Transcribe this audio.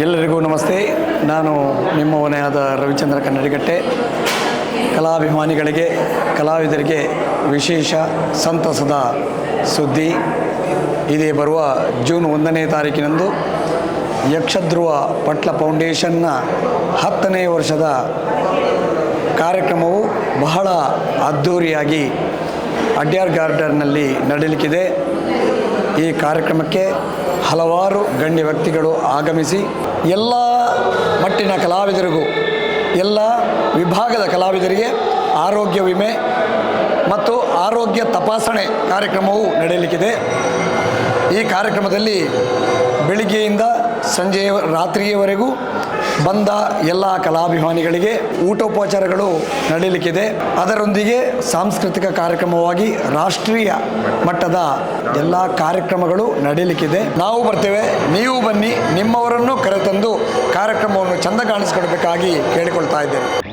ಎಲ್ಲರಿಗೂ ನಮಸ್ತೆ. ನಾನು ನಿಮ್ಮ ಮನೆಯಾದ ರವಿಚಂದ್ರ ಕನ್ನಡಿಗಟ್ಟೆ. ಕಲಾಭಿಮಾನಿಗಳಿಗೆ, ಕಲಾವಿದರಿಗೆ ವಿಶೇಷ ಸಂತಸದ ಸುದ್ದಿ. ಇದೇ ಬರುವ ಜೂನ್ ಒಂದನೇ ತಾರೀಕಿನಂದು ಯಕ್ಷಧ್ರುವ ಪಟ್ಲ ಫೌಂಡೇಶನ್ನ ಹತ್ತನೇ ವರ್ಷದ ಕಾರ್ಯಕ್ರಮವು ಬಹಳ ಅದ್ಧೂರಿಯಾಗಿ ಅಡ್ಯಾರ್ ಗಾರ್ಡನ್ನಲ್ಲಿ ನಡೆಯಲಿಕ್ಕಿದೆ ಈ ಕಾರ್ಯಕ್ರಮಕ್ಕೆ ಹಲವಾರು ಗಣ್ಯ ವ್ಯಕ್ತಿಗಳು ಆಗಮಿಸಿ ಎಲ್ಲ ಮಟ್ಟಿನ ಕಲಾವಿದರಿಗೂ, ಎಲ್ಲ ವಿಭಾಗದ ಕಲಾವಿದರಿಗೆ ಆರೋಗ್ಯ ವಿಮೆ ಮತ್ತು ಆರೋಗ್ಯ ತಪಾಸಣೆ ಕಾರ್ಯಕ್ರಮವು ನಡೆಯಲಿಕ್ಕಿದೆ. ಈ ಕಾರ್ಯಕ್ರಮದಲ್ಲಿ ಬೆಳಿಗ್ಗೆಯಿಂದ ಸಂಜೆಯ ರಾತ್ರಿಯವರೆಗೂ ಬಂದ ಎಲ್ಲ ಕಲಾಭಿಮಾನಿಗಳಿಗೆ ಊಟೋಪಚಾರಗಳು ನಡೆಯಲಿಕ್ಕಿದೆ ಅದರೊಂದಿಗೆ ಸಾಂಸ್ಕೃತಿಕ ಕಾರ್ಯಕ್ರಮವಾಗಿ ರಾಷ್ಟ್ರೀಯ ಮಟ್ಟದ ಎಲ್ಲ ಕಾರ್ಯಕ್ರಮಗಳು ನಡೆಯಲಿಕ್ಕಿದೆ ನಾವು ಬರ್ತೇವೆ, ನೀವು ಬನ್ನಿ, ನಿಮ್ಮವರನ್ನು ಕರೆತಂದು ಕಾರ್ಯಕ್ರಮವನ್ನು ಚಂದ ಕಾಣಿಸ್ಕೊಡ್ಬೇಕಾಗಿ ಕೇಳಿಕೊಳ್ತಾ ಇದ್ದೇವೆ